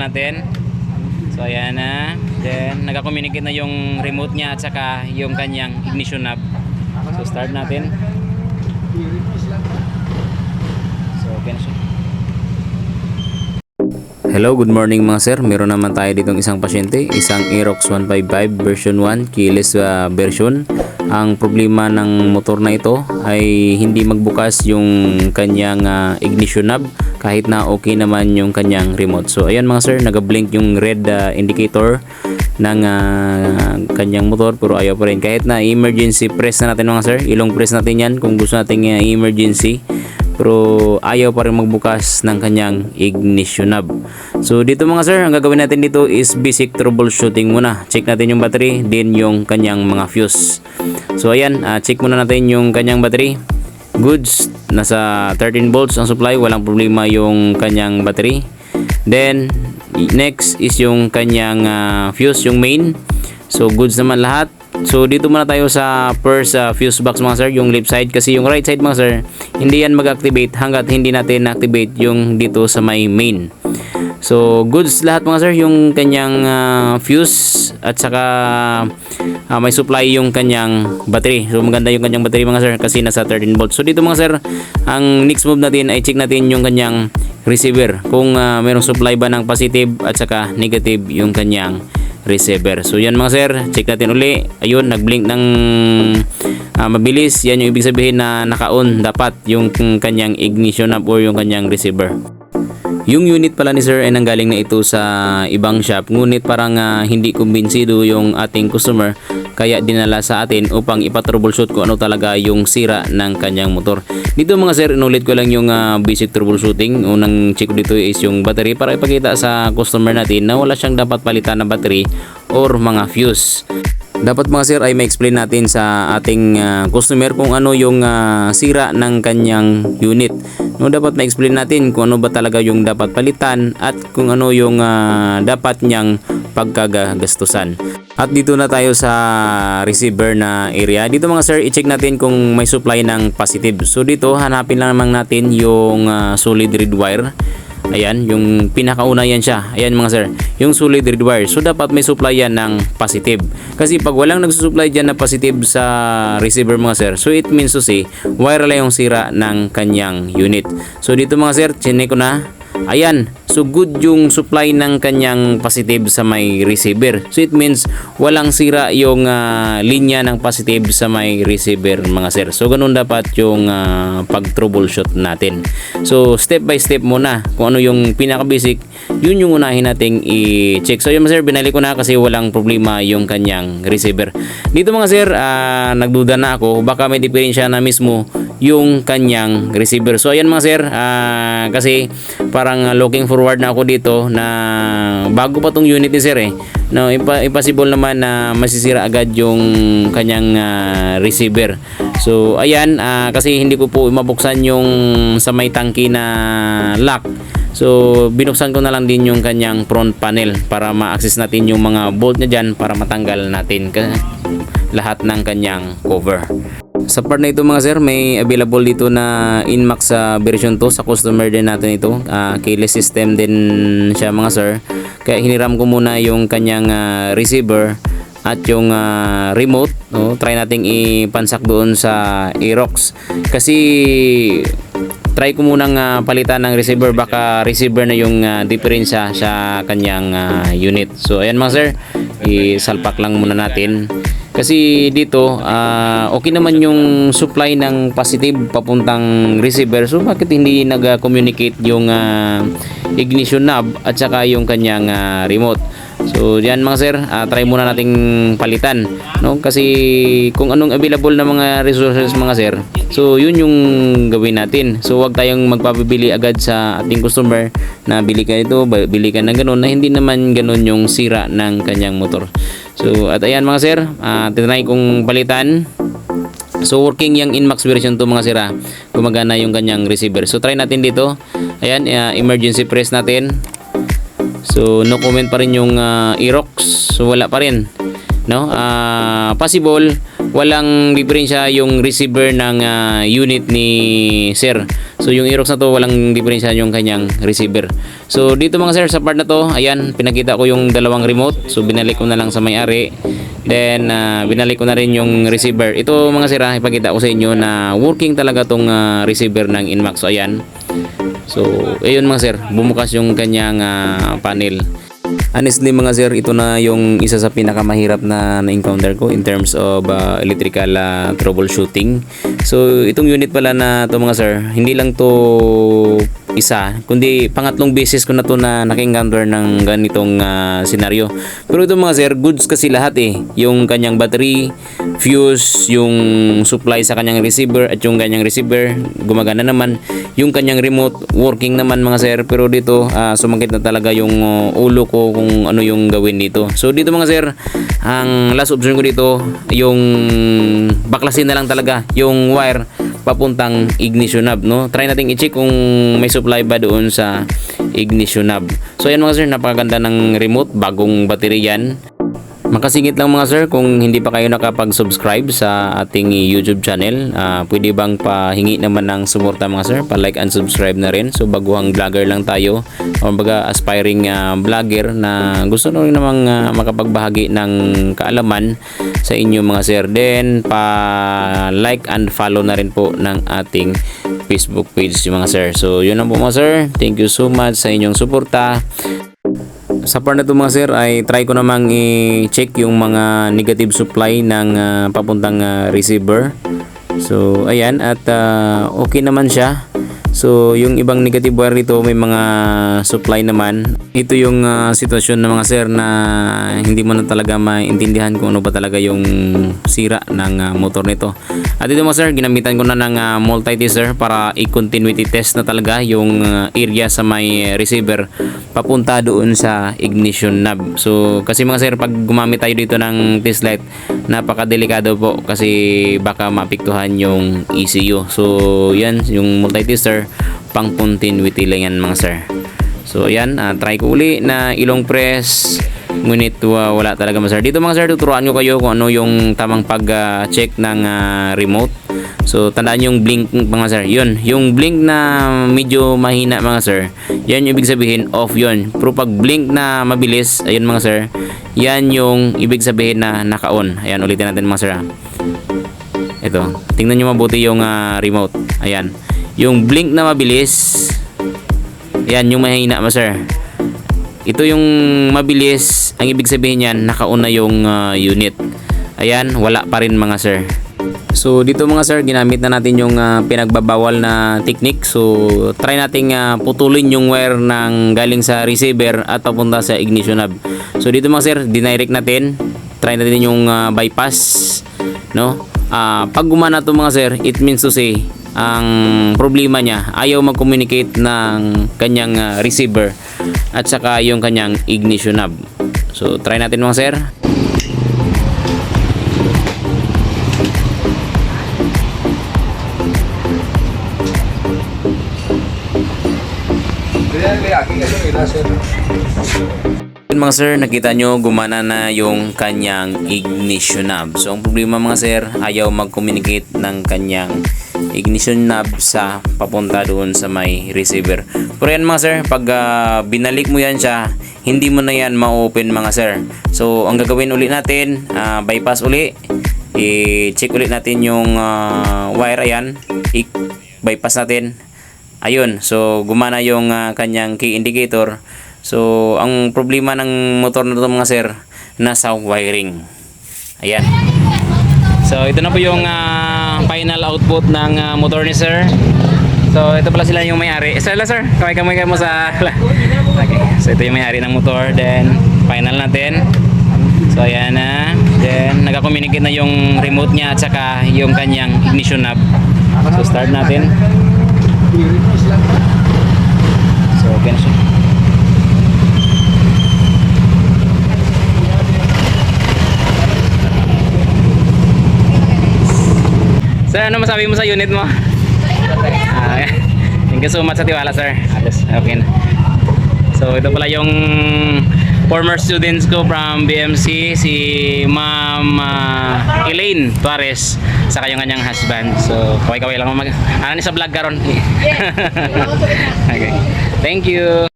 natin. So ayan na. Then nagka-communicate na yung remote niya at saka yung kanyang ignition knob. So start natin. So okay siya. Hello, good morning mga sir. Meron naman tayo ditong isang pasyente, isang Aerox 155 version 1, keyless uh, version. Ang problema ng motor na ito ay hindi magbukas yung kanyang uh, ignition knob kahit na okay naman yung kanyang remote. So ayan mga sir, nag-blink yung red uh, indicator ng uh, kanyang motor pero ayaw pa rin. Kahit na emergency press na natin mga sir, ilong press natin yan kung gusto nating uh, emergency pero ayaw pa rin magbukas ng kanyang ignition knob. So dito mga sir, ang gagawin natin dito is basic troubleshooting muna. Check natin yung battery, din yung kanyang mga fuse. So ayan, ah, check muna natin yung kanyang battery. Goods, nasa 13 volts ang supply, walang problema yung kanyang battery. Then next is yung kanyang ah, fuse, yung main. So goods naman lahat. So dito muna tayo sa first uh, fuse box mga sir, yung left side kasi yung right side mga sir, hindi yan mag-activate hanggat hindi natin na-activate yung dito sa may main. So goods lahat mga sir, yung kanyang uh, fuse at saka uh, may supply yung kanyang battery. So maganda yung kanyang battery mga sir kasi nasa 13 volts. So dito mga sir, ang next move natin ay check natin yung kanyang receiver kung uh, mayroong supply ba ng positive at saka negative yung kanyang receiver. So yan mga sir, check natin uli. Ayun, nag-blink ng ah, mabilis. Yan yung ibig sabihin na naka-on dapat yung kanyang ignition knob or yung kanyang receiver. Yung unit pala ni sir ay nanggaling na ito sa ibang shop ngunit parang ah, hindi kumbinsido yung ating customer kaya dinala sa atin upang ipatroubleshoot ko ano talaga yung sira ng kanyang motor. Dito mga sir, inulit ko lang yung ah, basic troubleshooting. Unang check dito is yung battery para ipakita sa customer natin na wala siyang dapat palitan na battery or mga fuse. Dapat mga sir ay ma-explain natin sa ating ah, customer kung ano yung ah, sira ng kanyang unit. No, dapat ma-explain natin kung ano ba talaga yung dapat palitan at kung ano yung ah, dapat niyang pagkagagastusan. At dito na tayo sa receiver na area. Dito mga sir, i-check natin kung may supply ng positive. So dito, hanapin lang naman natin yung ah, solid red wire. Ayan, yung pinakauna yan siya. Ayan mga sir, yung solid red wire. So dapat may supply yan ng positive. Kasi pag walang nagsusupply dyan na positive sa receiver mga sir, so it means to say, wire lang yung sira ng kanyang unit. So dito mga sir, chinek ko na. Ayan, so good yung supply ng kanyang positive sa may receiver. So it means walang sira yung ah, linya ng positive sa may receiver mga sir. So ganun dapat yung ah, pag-troubleshoot natin. So step by step muna kung ano yung pinaka-basic, yun yung unahin nating i-check. So yun mga sir, binalik ko na kasi walang problema yung kanyang receiver. Dito mga sir, ah, nagduda na ako, baka may diferensya na mismo yung kanyang receiver. So ayan mga sir, ah, kasi parang looking forward na ako dito na bago pa tong unit ni sir eh. No, impa- impossible naman na masisira agad yung kanyang ah, receiver. So ayan, ah, kasi hindi ko po mabuksan yung sa may tangki na lock. So binuksan ko na lang din yung kanyang front panel para ma-access natin yung mga bolt niya dyan para matanggal natin lahat ng kanyang cover. Sa part na ito mga sir, may available dito na Inmax sa version 2 sa customer din natin ito. Ah, keyless system din siya mga sir. Kaya hiniram ko muna yung kanyang ah, receiver at yung ah, remote. No? Try nating ipansak doon sa Aerox. Kasi try ko munang ah, palitan ng receiver baka receiver na yung uh, diferensya sa kanyang ah, unit. So ayan mga sir, isalpak lang muna natin. Kasi dito, ah, okay naman yung supply ng positive papuntang receiver. So bakit hindi nag-communicate yung ah, ignition knob at saka yung kanyang ah, remote? So yan mga sir, ah, try muna nating palitan, no? Kasi kung anong available na mga resources mga sir, so yun yung gawin natin. So wag tayong magpapabili agad sa ating customer na bili ka ito, ba- bili ka ng ganun na hindi naman ganun yung sira ng kanyang motor. So at ayan mga sir, ah, tinry kong palitan. So working yung Inmax version to mga sira. Gumagana yung kanyang receiver. So try natin dito. Ayan, ah, emergency press natin. So no comment pa rin yung uh, Aerox. So wala pa rin. No? Ah, possible walang diferensya yung receiver ng ah, unit ni sir. So yung Aerox na to walang diferensya yung kanyang receiver. So dito mga sir sa part na to, ayan pinakita ko yung dalawang remote. So binalik ko na lang sa may-ari. Then ah, binalik ko na rin yung receiver. Ito mga sir, ah, ipakita ko sa inyo na working talaga tong ah, receiver ng Inmax. So ayan. So ayun mga sir, bumukas yung kanyang ah, panel. Honestly mga sir, ito na yung isa sa pinakamahirap na na-encounter ko in terms of uh, electrical uh, troubleshooting. So itong unit pala na to mga sir, hindi lang to isa, kundi pangatlong beses ko na to na naka-encounter ng ganitong uh, senaryo. Pero ito mga sir, goods kasi lahat eh. Yung kanyang battery, fuse, yung supply sa kanyang receiver at yung kanyang receiver gumagana naman. Yung kanyang remote working naman mga sir. Pero dito uh, sumakit na talaga yung uh, ulo ko kung ano yung gawin dito. So dito mga sir, ang last option ko dito, yung baklasin na lang talaga yung wire papuntang ignition knob no? Try nating i-check kung may supply ba doon sa ignition knob so ayan mga sir napakaganda ng remote bagong battery yan Makasingit lang mga sir kung hindi pa kayo nakapag-subscribe sa ating YouTube channel. ah, pwede bang pahingi naman ng suporta mga sir? Pa-like and subscribe na rin. So baguhang vlogger lang tayo. O baga aspiring ah, vlogger na gusto na rin namang ah, makapagbahagi ng kaalaman sa inyo mga sir. Then pa-like and follow na rin po ng ating Facebook page mga sir. So yun lang po mga sir. Thank you so much sa inyong suporta sa part na to mga sir ay try ko namang i-check yung mga negative supply ng ah, papuntang ah, receiver. So ayan at ah, okay naman siya so yung ibang negative wire dito may mga supply naman ito yung ah, sitwasyon ng mga sir na hindi mo na talaga maintindihan kung ano ba talaga yung sira ng ah, motor nito at ito mga sir ginamitan ko na ng ah, multi-tester para i-continuity test na talaga yung ah, area sa may receiver papunta doon sa ignition knob. So kasi mga sir pag gumamit tayo dito ng test light napakadelikado po kasi baka mapiktuhan yung ECU. So yan yung multi-tester pang continuity lang yan mga sir. So ayan, ah, try ko uli na ilong press ngunit wa- wala talaga mga sir. Dito mga sir tuturuan ko kayo kung ano yung tamang pag-check ng ah, remote. So tandaan yung blink mga sir. Yun, yung blink na medyo mahina mga sir. Yan yung ibig sabihin off yun. Pero pag blink na mabilis, ayun mga sir. Yan yung ibig sabihin na naka-on. Ayan ulitin natin mga sir. Ito, tingnan nyo mabuti yung ah, remote. Ayan. Yung blink na mabilis, Ayan yung mahina mga sir. Ito yung mabilis, ang ibig sabihin yan, naka-on na yung ah, unit. Ayan, wala pa rin mga sir. So dito mga sir, ginamit na natin yung ah, pinagbabawal na technique. So try nating ah, putulin yung wire ng galing sa receiver at papunta sa ignition knob. So dito mga sir, dinirect natin. Try natin yung ah, bypass, no? Ah, pag gumana to mga sir, it means to say ang problema niya ayaw mag-communicate ng kanyang ah, receiver at saka yung kanyang ignition knob. So try natin mga sir. Yun mga sir, nakita nyo gumana na yung kanyang ignition knob. So ang problema mga sir, ayaw mag-communicate ng kanyang ignition knob sa papunta doon sa may receiver. Pero yan mga sir, pag ah, binalik mo yan siya, hindi mo na yan ma-open mga sir. So ang gagawin ulit natin, ah, bypass uli. I-check ulit natin yung ah, wire ayan. I-bypass natin. Ayun, so gumana yung ah, kanyang key indicator. So, ang problema ng motor na ito mga sir, nasa wiring. Ayan. So, ito na po yung ah, final output ng ah, motor ni sir. So, ito pala sila yung may-ari. Eh, Sila sir, kamay-kamay kayo mo sa... okay. So, ito yung may-ari ng motor. Then, final natin. So, ayan na. Then, nagka-communicate na yung remote niya at saka yung kanyang ignition knob. So, start natin. So, okay. Sir, ano masabi mo sa unit mo? Ah, thank you so much sa tiwala, sir. Alas, okay na. So, ito pala yung former students ko from BMC, si Ma'am ah, Elaine Tuarez sa kanyang kanyang husband. So, kaway-kaway lang mag... Ano ni sa vlog karon? okay. Thank you.